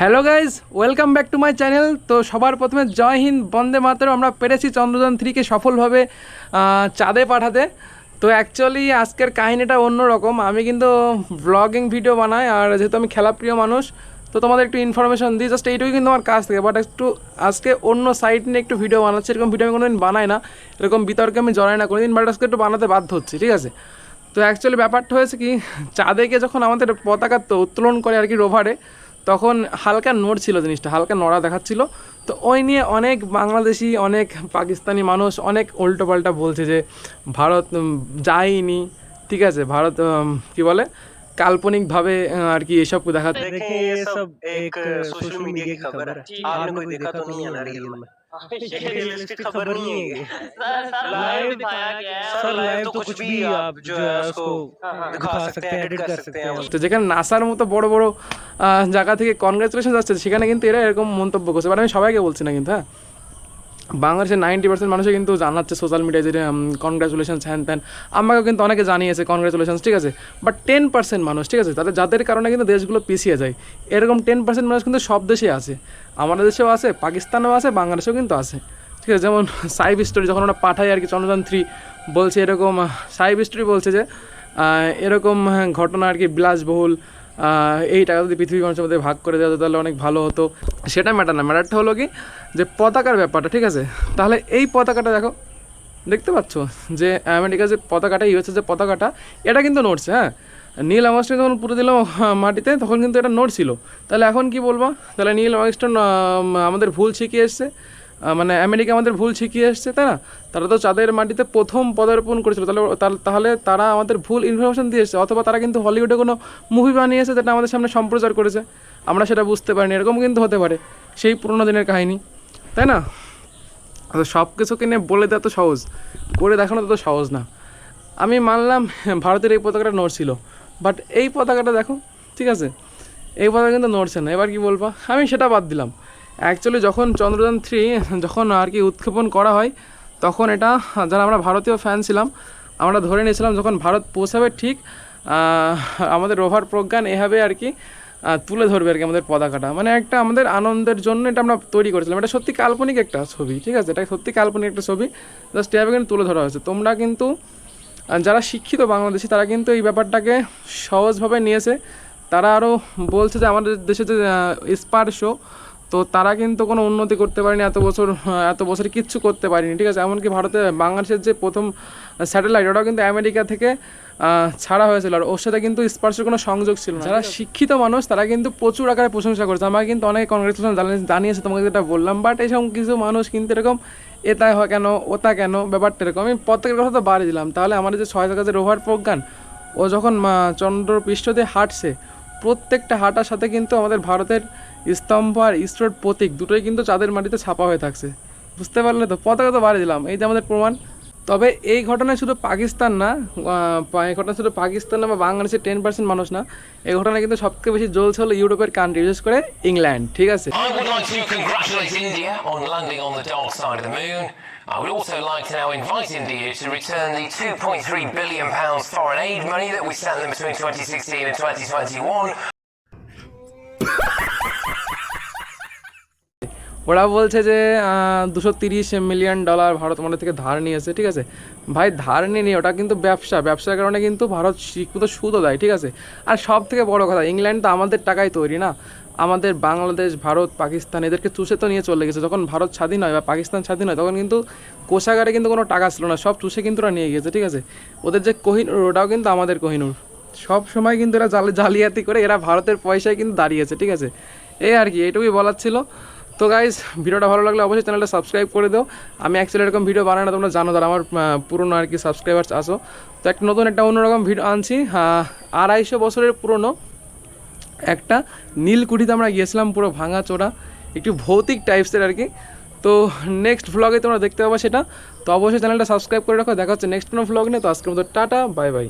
Hello guys welcome back to my channel তো সবার প্রথমে জয় হিন্দ, বন্দে মাতরম। আমরা পেরেছি চন্দ্রযান থ্রিকে সফলভাবে চাঁদে পাঠাতে। তো অ্যাকচুয়ালি আজকের কাহিনীটা অন্যরকম। আমি কিন্তু ব্লগিং ভিডিও বানাই, আর যেহেতু আমি খেলাপ্রিয় মানুষ, তো তোমাদের একটু ইনফরমেশন দিই। জাস্ট এইটুকুই কিন্তু আমার কাজ থেকে বাট একটু আজকে অন্য সাইট নিয়ে একটু ভিডিও বানাচ্ছি। এরকম ভিডিও আমি কোনোদিন বানাই না। এরকম বিতর্কে আমি জড়াই না কোনোদিন বাট আজকে একটু বানাতে বাধ্য হচ্ছি, ঠিক আছে? তো অ্যাকচুয়ালি ব্যাপারটা হয়েছে কি, চাঁদেকে যখন আমাদের পতাকা উত্তোলন করে আর কি রোভারে তখন হালকা নড় ছিল জিনিসটা হালকা নড়া দেখাচ্ছিল তো ওই নিয়ে অনেক বাংলাদেশি অনেক পাকিস্তানি মানুষ অনেক উল্টোপাল্টা বলছে যে ভারত উম, যায়নি ঠিক আছে ভারত উম, কি বলে কাল্পনিকভাবে আহ, আর কি এসব দেখাচ্ছে देखें ये सब एक सोशल मीडिया की खबर है आपने कोई देखा तो नहीं है ना रियल में ये रियलिस्टिक खबर नहीं है ये लाइव दिखाया गया है सर लाइव तो कुछ भी आप जो है उसको दिखा सकते हैं एडिट कर सकते हैं তো যেখানে নাসার মতো বড় বড় আহ, জায়গা থেকে কনগ্রাচুলেশন যাচ্ছে সেখানে কিন্তু এরা এরকম মন্তব্য করছে বাট আমি সবাইকে বলছি না কিন্তু হ্যাঁ বাংলাদেশের নাইনটি পার্সেন্ট মানুষই কিন্তু জানাচ্ছে সোশ্যাল মিডিয়ায় যে কনগ্রাচুলেশন হ্যান ত্যান। আমাকেও কিন্তু অনেকে জানিয়েছে কনগ্রাচুলেশন ঠিক আছে? বাট টেন পার্সেন্ট মানুষ, ঠিক আছে? তাদের যাদের কারণে কিন্তু দেশগুলো পিছিয়ে যায়। এরকম টেন পার্সেন্ট মানুষ কিন্তু সব দেশে আছে। আমাদের দেশেও আছে, পাকিস্তানেও আছে, বাংলাদেশেও কিন্তু আছে। ঠিক আছে? যেমন সাইব স্টোরি যখন ওরা পাঠায় আর কি, চন্দ্রযান থ্রি বলছে এরকম সাইব স্টোরি বলছে যে এরকম ঘটনা আর কি বিলাসবহুল। এই টাকা যদি পৃথিবী মানুষের মধ্যে ভাগ করে দেওয়া তাহলে অনেক ভালো হতো। সেটা ম্যাটার না ম্যাটারটা হলো কি যে পতাকার ব্যাপারটা, ঠিক আছে? তাহলে এই পতাকাটা দেখো, দেখতে পাচ্ছ যে আমেরিকার যে পতাকাটা ইউএসএ যে পতাকাটা, এটা কিন্তু নড়ছে হ্যাঁ? নীল আমস্টন যখন পুরো দিলাম মাটিতে, তখন কিন্তু এটা নড়ছিল। তাহলে এখন কি বলব? তাহলে নীল আমস্টন আমাদের ভুল শিখিয়ে এসছে। মানে আমেরিকা আমাদের ভুল শিখিয়ে এসছে, তাই না? তারা তো চাঁদের মাটিতে প্রথম পদার্পণ করেছিল। তাহলে তাহলে তারা আমাদের ভুল ইনফরমেশন দিয়ে এসছে, অথবা তারা কিন্তু হলিউডে কোনো মুভি বানিয়েছে যেটা আমাদের সামনে সম্প্রচার করেছে। আমরা সেটা বুঝতে পারিনি এরকম কিন্তু হতে পারে সেই পুরোনো দিনের কাহিনী, তাই না? সব কিছুকে নিয়ে বলে দেওয়া তো সহজ, করে দেখানো তো সহজ না। আমি মানলাম ভারতের এই পতাকাটা নড়ছিল বাট এই পতাকাটা দেখো, ঠিক আছে? এই পতাকা কিন্তু নড়ছে না, এবার কি বলব? আমি সেটা বাদ দিলাম। অ্যাকচুয়ালি যখন চন্দ্রযান থ্রি যখন আর কি উৎক্ষেপণ করা হয়, তখন এটা, যারা আমরা ভারতীয় ফ্যান ছিলাম, আমরা ধরে নিয়েছিলাম যখন ভারত পৌঁছাবে ঠিক আমাদের রোভার প্রজ্ঞান এভাবে আর কি তুলে ধরবে আর কি আমাদের পতাকাটা। মানে একটা আমাদের আনন্দের জন্য এটা আমরা তৈরি করেছিলাম। এটা সত্যি কাল্পনিক একটা ছবি, ঠিক আছে? এটা সত্যি কাল্পনিক একটা ছবি। জাস্ট এভাবে কিন্তু তুলে ধরা হয়েছে। তোমরা কিন্তু যারা শিক্ষিত বাংলাদেশি, তারা কিন্তু এই ব্যাপারটাকে সহজভাবে নিয়েছে। তারা আরও বলছে যে, আমাদের দেশে যে স্পার শো তো তারা কিন্তু কোনো উন্নতি করতে পারেনি এত বছর এত বছর কিচ্ছু করতে পারেনি ঠিক আছে? এমনকি ভারতে বাংলাদেশের যে প্রথম স্যাটেলাইট ওটাও কিন্তু আমেরিকা থেকে ছাড়া হয়েছিল। আর ওর সাথে কিন্তু স্পার্শের কোনো সংযোগ ছিল না যারা শিক্ষিত মানুষ তারা কিন্তু প্রচুর আকারে প্রশংসা করেছে। আমাকে কিন্তু অনেক কংগ্রেচুলেশন জানিয়েছে তোমাকে যেটা বললাম। বাট এইসব কিছু মানুষ কিন্তু এরকম এটাই হয় কেন ওটা কেন ব্যাপারটা এরকম। আমি প্রত্যেকের কথা তো বাড়ি দিলাম। তাহলে আমাদের যে ছয় কাজের রোভার প্রজ্ঞান ও যখন মা- চন্দ্র পৃষ্ঠতে হাঁটছে প্রত্যেকটা হাটার সাথে কিন্তু আমাদের ভারতের স্তম্ভ আর ইসরোর প্রতীক দুটোই কিন্তু চাঁদের মাটিতে ছাপা হয়ে থাকছে। বুঝতে পারলে তো? পতাকা তো বাড়ি দিলাম। এই যে আমাদের প্রমাণ তবে এই ঘটনায় শুধু পাকিস্তান না এই ঘটনা শুধু পাকিস্তান না বা বাংলাদেশের টেন পার্সেন্ট মানুষ না এই ঘটনায় কিন্তু সবথেকে বেশি জ্বলছে হলো ইউরোপের কান্ট্রি বিশেষ করে ইংল্যান্ড ঠিক আছে I would also like to now invite India to return the 2.3 billion foreign aid money that we sent them between 2016 and 2021. ওরা বলছে যে দুশো তিরিশ মিলিয়ন ডলার ভারত আমাদের থেকে ধার নিয়েছে, ঠিক আছে? ভাই, ধার নিয়ে নিয়ে ওটা কিন্তু ব্যবসা, ব্যবসার কারণে কিন্তু ভারত শিক্ষিত সুদও দেয়, ঠিক আছে? আর সব থেকে বড় কথা, ইংল্যান্ড তো আমাদের টাকায় তৈরি না। আমাদের বাংলাদেশ, ভারত, পাকিস্তান এদেরকে চুষে তো নিয়ে চলে গেছে। যখন ভারত স্বাধীন হয় বা পাকিস্তান স্বাধীন হয়, তখন কিন্তু কোষাগারে কিন্তু কোনো টাকা ছিল না। সব চুষে কিন্তু ওরা নিয়ে গেছে, ঠিক আছে? ওদের যে কোহিনুর, ওটাও কিন্তু আমাদের কোহিনুর। সব সময় কিন্তু এরা জালি, জালিয়াতি করে এরা ভারতের পয়সায় কিন্তু দাঁড়িয়েছে, ঠিক আছে? এই আর কি এইটুকুই বলার ছিল। তো গাইজ ভিডিওটা ভালো লাগলে অবশ্যই চ্যানেলটা সাবস্ক্রাইব করে দাও। আমি অ্যাকচুয়ালি এরকম ভিডিও বানাই না, তোমরা জানো, যারা আমার পুরনো আর কি সাবস্ক্রাইবার্স আসো তো একটা নতুন একটা অন্যরকম ভিডিও আনছি আড়াইশো বছরের পুরনো। একটা নীলকুঠিতে আমরা গিয়েছিলাম, পুরো ভাঙা চোরা একটু ভৌতিক টাইপসের আর কি। তো নেক্সট ভ্লগে তোমরা দেখতে পাবো সেটা। তো অবশ্যই চ্যানেলটা সাবস্ক্রাইব করে রাখো, দেখা হচ্ছে নেক্সট কোনো ভ্লগ নিয়ে। তো আজকের মতো টাটা বাই বাই